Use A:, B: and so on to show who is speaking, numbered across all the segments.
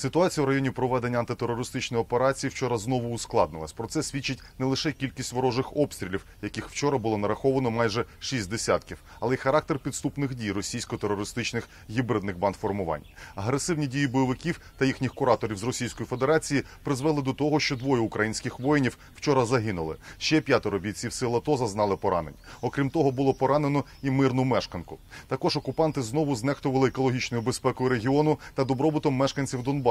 A: Ситуація у районі проведення антитерористичної операції вчора знову ускладнилась. Про це свідчить не лише кількість ворожих обстрілів, яких вчора було нараховано майже шість десятків, але й характер підступних дій російсько-терористичних гібридних бандформувань. Агресивні дії бойовиків та їхніх кураторів з Російської Федерації призвели до того, що двоє українських воїнів вчора загинули. Ще п'ятеро бійців сил АТО зазнали поранень. Окрім того, було поранено і мирну мешканку. Також окупанти знову знехтували екологічною безпекою регіону та добробутом мешканців Донбасу,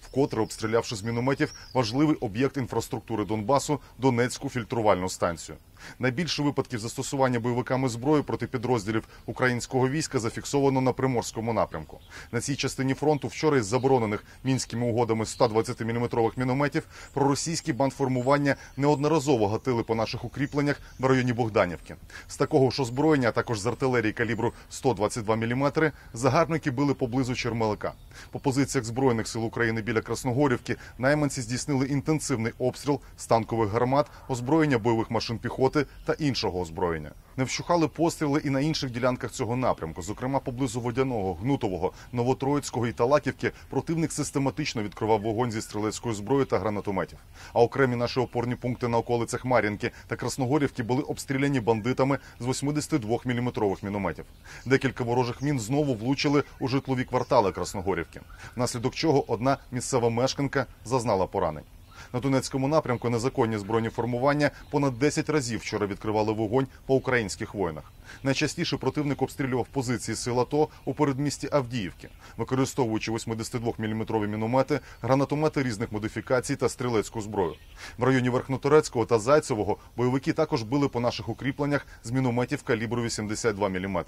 A: вкотре обстрілявши з мінометів важливий об'єкт інфраструктури Донбасу Донецьку фільтрувальну станцію. Найбільше випадків застосування бойовиками зброї проти підрозділів українського війська зафіксовано на приморському напрямку. На цій частині фронту вчора із заборонених мінськими угодами 120-мм мінометів проросійські бандформування неодноразово гатили по наших укріпленнях в районі Богданівки. З такого ж озброєння, а також з артилерії калібру 122 мм, загарбники били поблизу Чермелика. По позиціях збройних сил України біля Красногорівки найманці здійснили інтенсивний обстріл з танкових гармат, озброєння бойових машин піхоти та іншого озброєння. Не вщухали постріли і на інших ділянках цього напрямку, зокрема поблизу Водяного, Гнутового, Новотроїцького і Талаківки. Противник систематично відкривав вогонь зі стрілецької зброї та гранатометів. А окремі наші опорні пункти на околицях Мар'їнки та Красногорівки були обстріляні бандитами з 82-мм мінометів. Декілька ворожих мін знову влучили у житлові квартали Красногорівки, внаслідок чого одна місцева мешканка зазнала поранень. На Донецькому напрямку незаконні збройні формування понад 10 разів вчора відкривали вогонь по українських воїнах. Найчастіше противник обстрілював позиції сил АТО у передмісті Авдіївки, використовуючи 82-мм міномети, гранатомети різних модифікацій та стрілецьку зброю. В районі Верхноторецького та Зайцевого бойовики також били по наших укріпленнях з мінометів калібру 82 мм.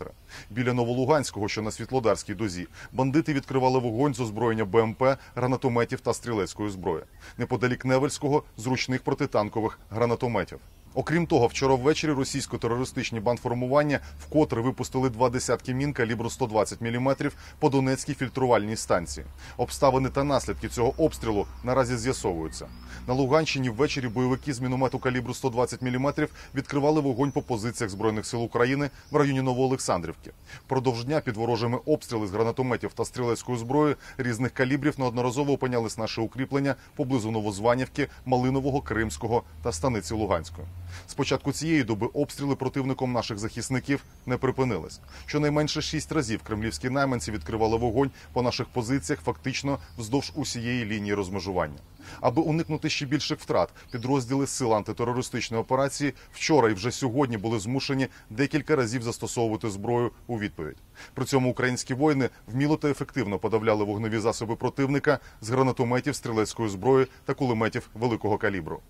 A: Біля Новолуганського, що на Світлодарській дозі, бандити відкривали вогонь з озброєння БМП, гранатометів та стрілецької зброї. Неподалік Невельського зручних протитанкових гранатометів. Окрім того, вчора ввечері російсько-терористичні бандформування вкотре випустили два десятки мін калібру 120 мм по Донецькій фільтрувальній станції. Обставини та наслідки цього обстрілу наразі з'ясовуються. На Луганщині ввечері бойовики з міномету калібру 120 мм відкривали вогонь по позиціях збройних сил України в районі Новоолександрівки. Продовж дня під ворожими обстріли з гранатометів та стрілецької зброї різних калібрів неодноразово опинялись наші укріплення поблизу Новозванівки, Малинового, Кримського та станиці Луганської. З початку цієї доби обстріли противником наших захисників не припинились. Щонайменше шість разів кремлівські найманці відкривали вогонь по наших позиціях фактично вздовж усієї лінії розмежування. Аби уникнути ще більших втрат, підрозділи сил антитерористичної операції вчора і вже сьогодні були змушені декілька разів застосовувати зброю у відповідь. При цьому українські воїни вміло та ефективно подавляли вогневі засоби противника з гранатометів, стрілецької зброї та кулеметів великого калібру.